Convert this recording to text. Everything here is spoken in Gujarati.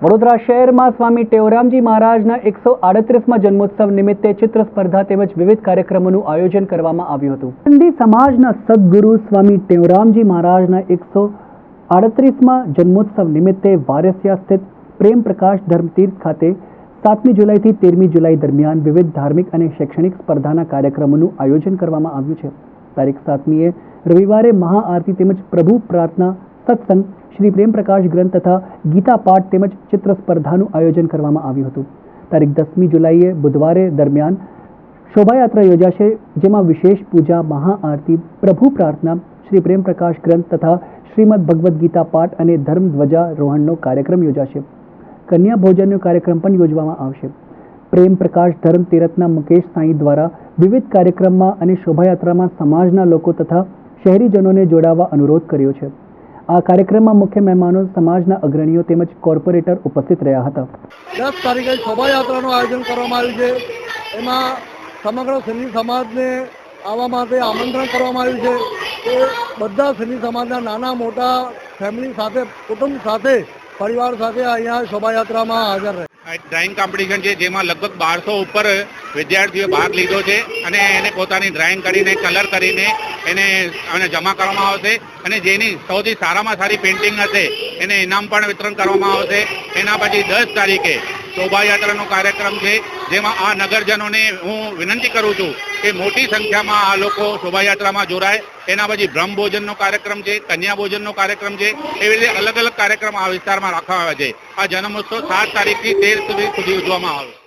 વડોદરા શહેરમાં સ્વામી ટેવરામજી મહારાજના એકસો આડત્રીસમાં જન્મોત્સવ નિમિત્તે ચિત્ર સ્પર્ધા તેમજ વિવિધ કાર્યક્રમોનું આયોજન કરવામાં આવ્યું હતું. હિન્દી સમાજના સદગુરુ સ્વામી ટેવરામજી મહારાજના એકસો આડત્રીસમાં જન્મોત્સવ નિમિત્તે વારસિયા સ્થિત પ્રેમ પ્રકાશ ધર્મતીર્થ ખાતે સાતમી જુલાઈથી તેરમી જુલાઈ દરમિયાન વિવિધ ધાર્મિક અને શૈક્ષણિક સ્પર્ધાના કાર્યક્રમોનું આયોજન કરવામાં આવ્યું છે. તારીખ સાતમીએ રવિવારે મહાઆરતી તેમજ પ્રભુ પ્રાર્થના સત્સંગ શ્રી પ્રેમ પ્રકાશ ગ્રંથ તથા ગીતા પાઠ તેમજ ચિત્ર સ્પર્ધાનું આયોજન કરવામાં આવ્યું હતું. તારીખ દસમી જુલાઈએ બુધવારે દરમિયાન શોભાયાત્રા યોજાશે, જેમાં વિશેષ પૂજા, મહાઆરતી, પ્રભુ પ્રાર્થના, શ્રી પ્રેમ પ્રકાશ ગ્રંથ તથા શ્રીમદ ભગવદ્ ગીતા પાઠ અને ધર્મ ધ્વજારોહણનો કાર્યક્રમ યોજાશે. કન્યા ભોજનનો કાર્યક્રમ પણ યોજવામાં આવશે. પ્રેમ પ્રકાશ ધર્મ તીરથના મુકેશ સાંઈ દ્વારા વિવિધ કાર્યક્રમમાં અને શોભાયાત્રામાં સમાજના લોકો તથા શહેરીજનોને જોડાવા અનુરોધ કર્યો છે. આ કાર્યક્રમમાં મુખ્ય મહેમાનો સમાજના અગ્રણીઓ તેમજ કોર્પોરેટર ઉપસ્થિત રહ્યા હતા. દસ તારીખે શોભાયાત્રાનું આયોજન કરવામાં આવ્યું છે. એમાં સમગ્ર સિંધી સમાજને આવવા માટે આમંત્રણ કરવામાં આવ્યું છે. કે બધા સિંધી સમાજના નાના મોટા ફેમિલી સાથે કુટુંબ સાથે પરિવાર સાથે અહીંયા શોભાયાત્રામાં હાજર રહે. આ ડ્રાઇંગ કોમ્પિટિશન છે જેમાં લગભગ બારસો ઉપર વિદ્યાર્થીઓ ભાગ લીધો છે અને એને પોતાની ડ્રાઇંગ કરીને કલર કરીને એને અને જમા કરવામાં આવશે અને જેની સૌથી સારામાં સારી પેઇન્ટિંગ હશે, એને ઇનામ પણ વિતરણ કરવામાં આવશે. એના પછી દસ તારીખે શોભાયાત્રાનો કાર્યક્રમ છે, જેમાં આ નગરજનોને હું વિનંતી કરું છું કે મોટી સંખ્યામાં આ લોકો શોભાયાત્રામાં જોડાય. એના પછી બ્રહ્મ ભોજનનો કાર્યક્રમ છે, કન્યા ભોજનનો કાર્યક્રમ છે, એવી રીતે અલગ અલગ કાર્યક્રમ આ વિસ્તારમાં રાખવામાં આવે છે. આ જન્મોત્સવ સાત તારીખથી તેર સુધી સુધી ઉજવવામાં આવે